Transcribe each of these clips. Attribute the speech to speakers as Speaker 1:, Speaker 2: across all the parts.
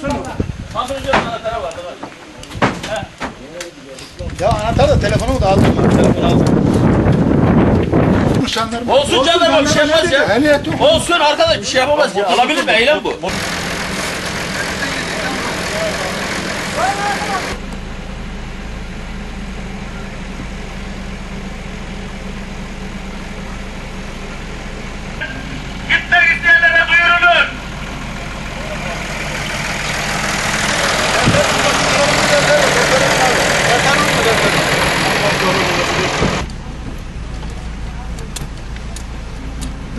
Speaker 1: Sen Nasıl
Speaker 2: hocam anahtarı
Speaker 1: vardı. Ya anahtar da telefonu da aldım. Telefonu aldım.
Speaker 2: Olsun canım bir şey yapmaz ya. Olsun arkadaş bir şey yapamaz ya. Alabilir mi? Eylem bu.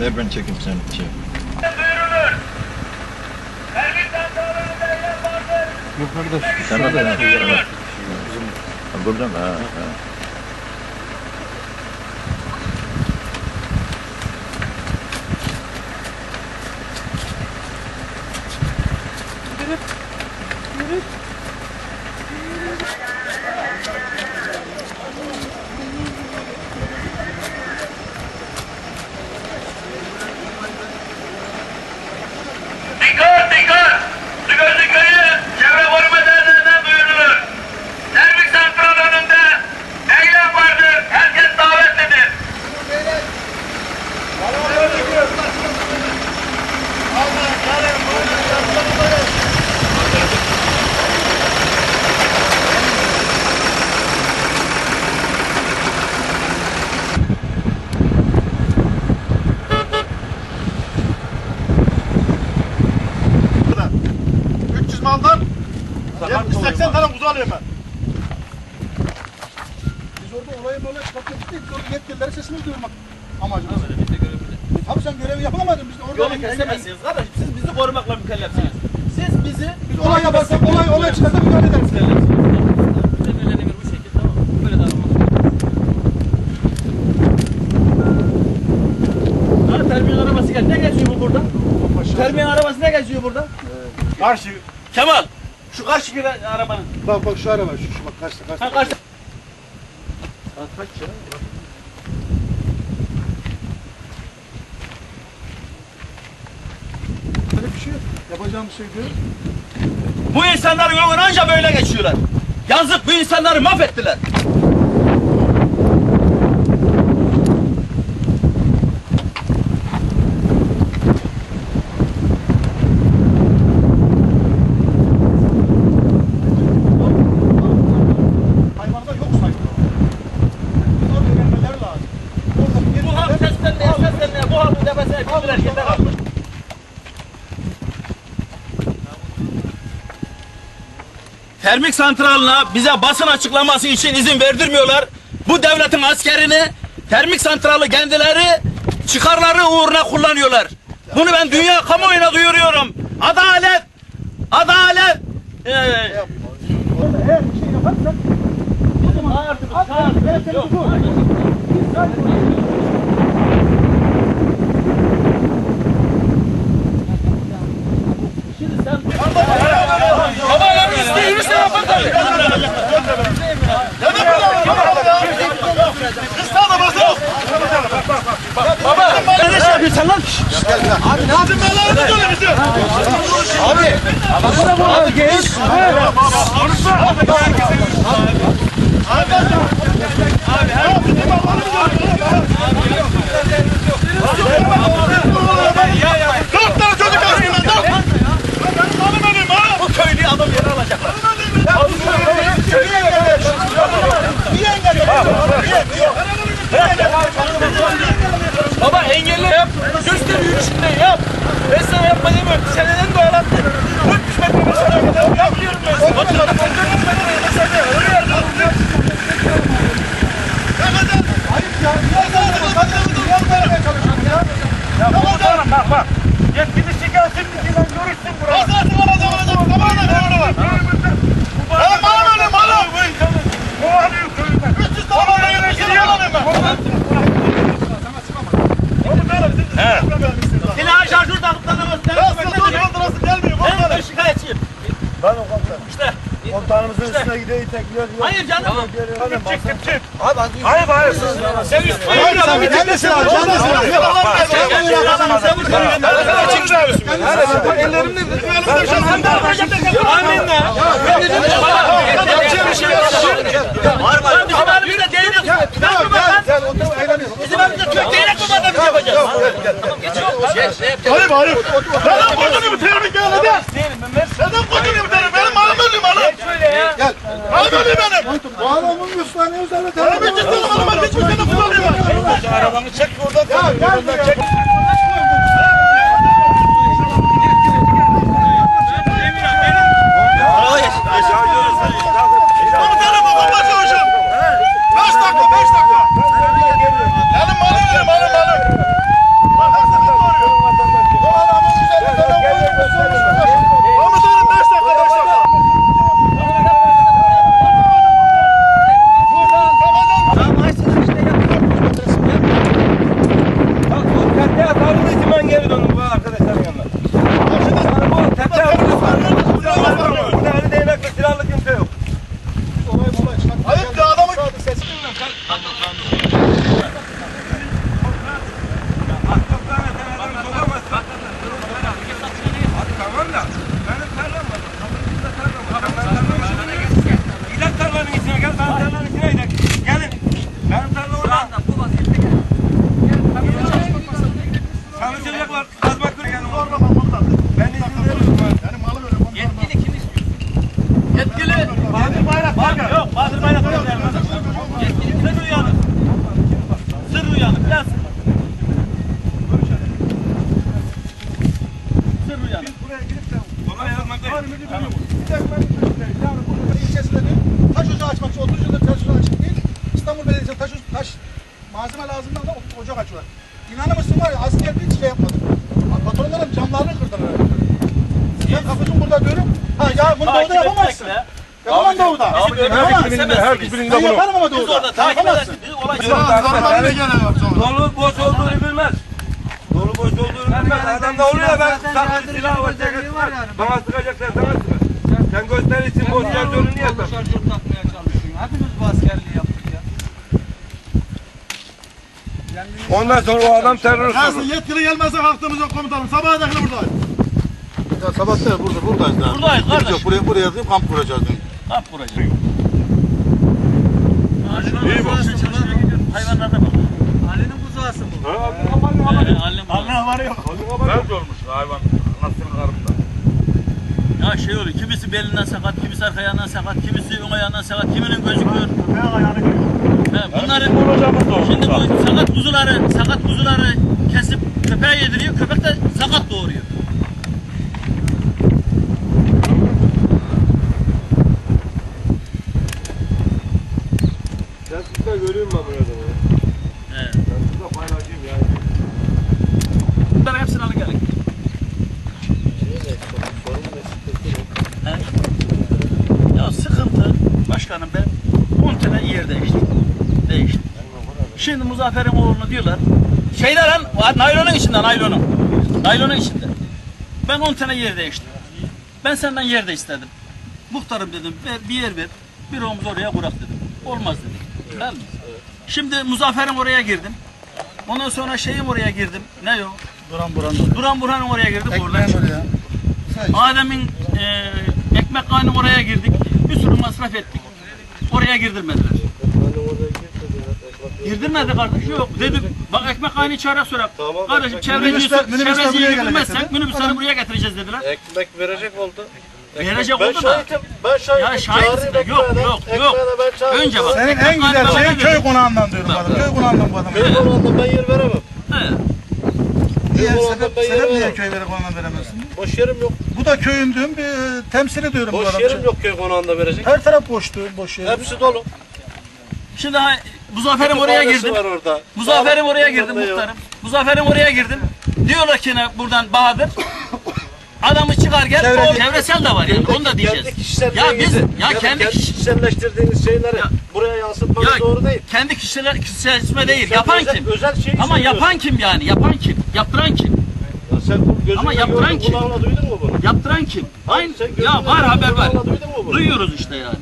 Speaker 3: Ver ben çekeyim sen şey.
Speaker 4: Duyurulur. Servis santralarında eylem vardır.
Speaker 3: Sen de.
Speaker 4: Duyurulur.
Speaker 3: Ha, Burada mı? Ha, ha.
Speaker 4: Dikkat
Speaker 5: 80 tane kuzu alıyorum ben.
Speaker 1: Biz orada olayı böyle değil. Biz orada yetkililere sesini duyurmak amacımız. Tabii sen görevi yapamadın. Biz de orada
Speaker 2: Yolu kesemezsiniz kardeşim. Siz bizi korumakla mükellefsiniz. Siz bizi
Speaker 1: Biz olay yaparsak olay olay çıkarsa müdahale ederiz.
Speaker 2: bu şekilde tamam. Böyle davranmak. Ha terbiye arabası gel. Ne geziyor bu burada? Terbiye arabası ne geziyor burada?
Speaker 5: Karşı.
Speaker 2: Kemal. Karşı gibi arabanın.
Speaker 1: Bak bak şu araba şu, şu bak karşıda karşıda.
Speaker 2: Ha karşı.
Speaker 1: Böyle bir şey yok. Yapacağım bir şey yok.
Speaker 2: Bu insanların yolunu anca böyle geçiyorlar. Yazık bu insanları mahvettiler.
Speaker 1: Hayvanda yok saygı. Biz orada öğrenmeleri lazım. Orada bir
Speaker 2: Bu halk seslenmeye seslenmeye bu halkın tepesine bindiler yeter artık. Termik santralına bize basın açıklaması için izin verdirmiyorlar. Bu devletin askerini termik santralı kendileri çıkarları uğruna kullanıyorlar. Bunu ben dünya kamuoyuna duyuruyorum. Adalet! Adalet! Ee,
Speaker 1: Orada eğer bir şey yaparsak tutuyorum. Biz saygı
Speaker 2: Şimdi sen... Baba ya isteğini yapın tabii.
Speaker 5: Kısa da basın.
Speaker 2: Baba ne iş yapıyorsun lan?
Speaker 5: Bizim mallarımız dolu bizim.
Speaker 2: Abi genç.
Speaker 5: Konuşma. Dört tane çocuk alayım ben dört. Ben malım alayım ha.
Speaker 2: Bu köylüyü adam yere alacaklar. Baba engelli yap. Göster yürüyüşünde yap. Ben sana yapma demiyorum. Seneden de öğrendim. 300 metre mesafeye kadar yapıyorum ben sana. Bakın. 400 metre mesafeye öyle yardım
Speaker 5: Bak bak. Yetkili şikayetçi lan görürsün buraya. Nasıl alacağım alacağım. Zamanla ne var? Ben malım alayım malım. Bu alayım köyünden. 300 tane alayım. Gidiyor alayım ben. He.
Speaker 2: Silahı şarjör takıp da
Speaker 5: Ya sıkıntı yok. Gelmiyor.
Speaker 2: Ben şikayetçiyim.
Speaker 5: Ben o komutanım.
Speaker 2: İşte
Speaker 5: Komutanımızın üstüne gidiyor itekliyor.
Speaker 2: Hayır canım.
Speaker 5: Çık çık çık. Hayır hayır. Sen üstüne
Speaker 1: Hayır sen neredesin abi? Neredesin abi? Ellerimle
Speaker 2: Lan bizim elimizde değnek yok. Ben
Speaker 1: Gel
Speaker 2: bu bak lan.
Speaker 1: gel otur eğleniyoruz.
Speaker 2: Bizim elimizde kök değnek mi var da biz yapacağız?
Speaker 5: Hayır hayır. Neden koydun bu terimi gel hadi. Neden koydun bu terimi?
Speaker 1: Gel.
Speaker 5: Malım ölüm benim.
Speaker 1: Bu adamın üstüne ne özellikle
Speaker 5: Benim için de malım ben hiçbir sene kullanıyorum. Arabanı çek buradan.
Speaker 1: Ya gel çek.
Speaker 5: Komutanım babamla çalışın. Beş dakika beş dakika. Benim malım ölüm malım malım. Bak her sefer doğruyor.
Speaker 1: Bu adamın üzerinde ne koyuyorsun?
Speaker 5: Komutanım beş dakika beş dakika.
Speaker 1: Olay molay çıkar.
Speaker 5: Ayıp ya adamı
Speaker 6: İlaç tarlanın içine gel, ben tarlanın içine gidelim. Gelin. Benim tarla orada. Çalışacaklar, kazmak kır gelin.
Speaker 5: zorlama komutan.
Speaker 6: Ben izin veriyorum.
Speaker 5: Benim malım ölüm.
Speaker 2: Yetkili.
Speaker 5: Bahadır Bayrak
Speaker 2: Bak yok Bahadır Bayrak yok. Yetkili kime uyanık? Sır uyanık. Biraz. Sır uyanık.
Speaker 6: Ona yazmak değil.
Speaker 1: Yani burada ilçesinde diyor, taş ocağı açmak için 30 yıldır taş ocağı açık değil. İstanbul Belediyesi taş, taş malzeme lazımdan da ocak açıyorlar. İnanır mısın var ya asker hiç şey yapmadı. Patronların camlarını kırdılar. Ben kapıcım burada diyorum. Ya bunu doğuda yapamazsın. Yapamam doğuda. Yapamazsın.
Speaker 6: Herkes
Speaker 1: Ben yaparım ama
Speaker 2: Biz
Speaker 1: doğuda.
Speaker 2: orada takip edersin. Biz.
Speaker 6: Dolu boş olduğunu bilmez. Dolu boş olduğunu bilmez. Adam da oluyor ben saklı silah var. Bana sıkacaklar sana sıkar. Sen göster için boş şarjörünü niye yaptın? Ondan sonra o adam terörist olur.
Speaker 5: Yetkili gelmezse yok komutanım. Sabaha dakika buradayız.
Speaker 1: Ya sabah değil burada buradayız daha.
Speaker 2: Buradayız kardeş.
Speaker 1: Yok, buraya buraya yazayım kamp kuracağız. dün.
Speaker 2: Kap kuracak. İyi bak. Hayvanlara bak. Ali'nin buzağısı bu. Ali'nin buzağısı.
Speaker 5: Allah var yok.
Speaker 6: Nerede olmuş hayvan? Anasının karnında.
Speaker 2: Ya şey oluyor, kimisi belinden sakat, kimisi arka ayağından sakat, kimisi ön ayağından sakat, kiminin gözükmüyor.
Speaker 5: Ben ayağını.
Speaker 2: He, bunları, şimdi bu sakat kuzuları, sakat kuzuları kesip köpeğe yediriyor, köpek de sakat doğuruyor.
Speaker 6: Ben bunu adamı.
Speaker 2: He.
Speaker 6: Paylaşayım ya.
Speaker 2: Bunları hepsini alın gelin. He. Ya sıkıntı, başkanım ben 10 tane yer değiştim. Değiştim. Şimdi Muzaffer'in oğlunu diyorlar. Şeyler lan, naylonun içinde, naylonun. Naylonun içinde. Ben 10 tane yer değiştim. Ben senden yer de istedim. Muhtarım dedim, bir yer ver. Bir omuz oraya kurak dedim. Olmaz dedim. Değil mi? Şimdi Muzaffer'in oraya girdim. Ondan sonra şeyim oraya girdim. Ne o?
Speaker 1: Duran buran.
Speaker 2: Duran Burhan'ın oraya girdim. Oradan çıktım.
Speaker 1: oraya.
Speaker 2: Adem'in e, ekmek kaynı oraya girdik. Bir sürü masraf ettik. Oraya girdirmediler. Girdirmedi kardeş yok. Dedim bak ekmek kaynı çare sorak. Kardeşim çevreciyi,
Speaker 1: Minibüsler- minibüsler
Speaker 2: çevreciyi
Speaker 1: buraya dedi.
Speaker 2: minibüsleri buraya getireceğiz dediler.
Speaker 7: Ekmek verecek oldu.
Speaker 2: Verecek
Speaker 7: Ben
Speaker 2: oldu da.
Speaker 7: şahitim. Ben şahitim.
Speaker 2: Ya şahitsin de yok yok yok. Önce bak.
Speaker 1: Senin en güzel şeyin köy konağından diyorum adam. Köy konağından bu adam.
Speaker 7: Köy konağında ben yer veremem.
Speaker 2: He.
Speaker 1: Niye?
Speaker 7: konağında
Speaker 1: Sebep, sebep niye köylere konağından veremezsin?
Speaker 7: Boş yerim yok.
Speaker 1: Bu da köyün diyorum bir e, temsili diyorum bu
Speaker 7: Boş yerim yok köy konağında verecek.
Speaker 1: Her taraf boştu, boş yer.
Speaker 7: Hepsi dolu.
Speaker 2: Şimdi ha, Muzaffer'im oraya girdim.
Speaker 7: var orada.
Speaker 2: Muzaffer'im oraya girdim muhtarım. Muzaffer'im oraya girdim. Diyorlar ki ne buradan Bahadır. Adamı çıkar gel.
Speaker 1: Çevreci-
Speaker 2: o çevresel de var yani. Onu da diyeceğiz. Ya biz
Speaker 7: ya
Speaker 2: ya kendi kişi-
Speaker 7: kişiselleştirdiğiniz şeyleri
Speaker 2: Ya-
Speaker 7: buraya yansıtmanız
Speaker 2: ya
Speaker 7: doğru değil.
Speaker 2: kendi kişiler kişiselleşme değil.
Speaker 7: Sen
Speaker 2: Yapan
Speaker 7: özel-
Speaker 2: kim?
Speaker 7: Özel şeyi
Speaker 2: Ama yapan kim yani? Yapan kim? Yaptıran kim?
Speaker 7: Ya sen Gözünle
Speaker 2: Ama yaptıran
Speaker 7: gördün,
Speaker 2: kim?
Speaker 7: Duydun mu bunu?
Speaker 2: Yaptıran kim? Aynı, ya var haber var. Duyuyoruz işte yani.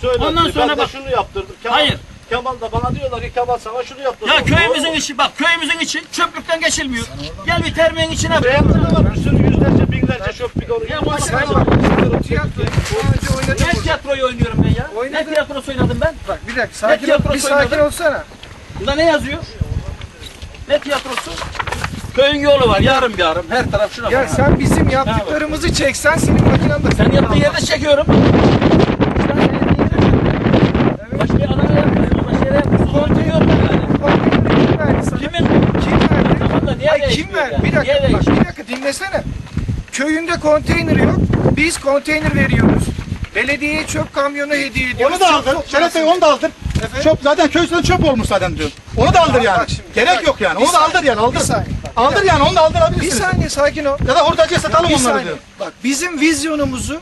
Speaker 7: Söyle.
Speaker 2: Ondan sonra bak-
Speaker 7: şunu yaptırdım.
Speaker 2: Hayır.
Speaker 7: Kemal da bana diyorlar ki Kemal sana şunu yaptırdı.
Speaker 2: Ya köyümüzün içi bak köyümüzün içi çöplükten geçilmiyor. Gel bir termiğin içine bak.
Speaker 7: Var. Bir sürü yüzlerce binlerce çöp bidonu.
Speaker 2: Ya
Speaker 8: sen bak, tiyatro,
Speaker 2: ne tiyatroyu oynuyorum ben ya? Ne
Speaker 8: Oynadım.
Speaker 2: tiyatrosu oynadım ben?
Speaker 8: Bak bir dakika sakin ol,
Speaker 2: tiyatrosu
Speaker 8: bir sakin
Speaker 2: oynadı?
Speaker 8: olsana.
Speaker 2: Burada ne yazıyor? Ne tiyatrosu? Köyün yolu var yarım yarım her taraf şuna
Speaker 8: Ya
Speaker 2: bak.
Speaker 8: sen bizim yaptıklarımızı çeksen senin makinen de...
Speaker 2: Sen yaptığın yerde çekiyorum. Başka bir adama yapmıyorsun. Başka yere yapmıyorsun. Kontrol yok yani.
Speaker 8: Konteyner kim verdi sana?
Speaker 2: Kimin?
Speaker 8: Kim verdi?
Speaker 2: Tamam da niye
Speaker 8: kim
Speaker 2: yani?
Speaker 8: Bir
Speaker 2: Niye
Speaker 8: dakika, bak,
Speaker 2: değişmiyor?
Speaker 8: bir dakika dinlesene. Köyünde konteyner yok. Biz konteyner veriyoruz. Belediyeye çöp kamyonu hediye ediyoruz.
Speaker 1: Onu da aldır. Şeref Bey onu da aldır.
Speaker 8: Efendim?
Speaker 1: Çöp zaten köy çöp olmuş zaten diyor. Onu da aldır
Speaker 8: Bak
Speaker 1: yani.
Speaker 8: şimdi,
Speaker 1: Gerek
Speaker 8: bak,
Speaker 1: yok yani.
Speaker 8: bir
Speaker 1: Onu da aldır yani. Aldır.
Speaker 8: bir saniye, bak,
Speaker 1: Aldır yani onu da
Speaker 8: Bir
Speaker 1: aldırabilirsiniz.
Speaker 8: saniye sakin ol.
Speaker 1: Ya da hurdacıya satalım
Speaker 8: Bir
Speaker 1: onları
Speaker 8: saniye.
Speaker 1: diyor.
Speaker 8: Bak bizim vizyonumuzu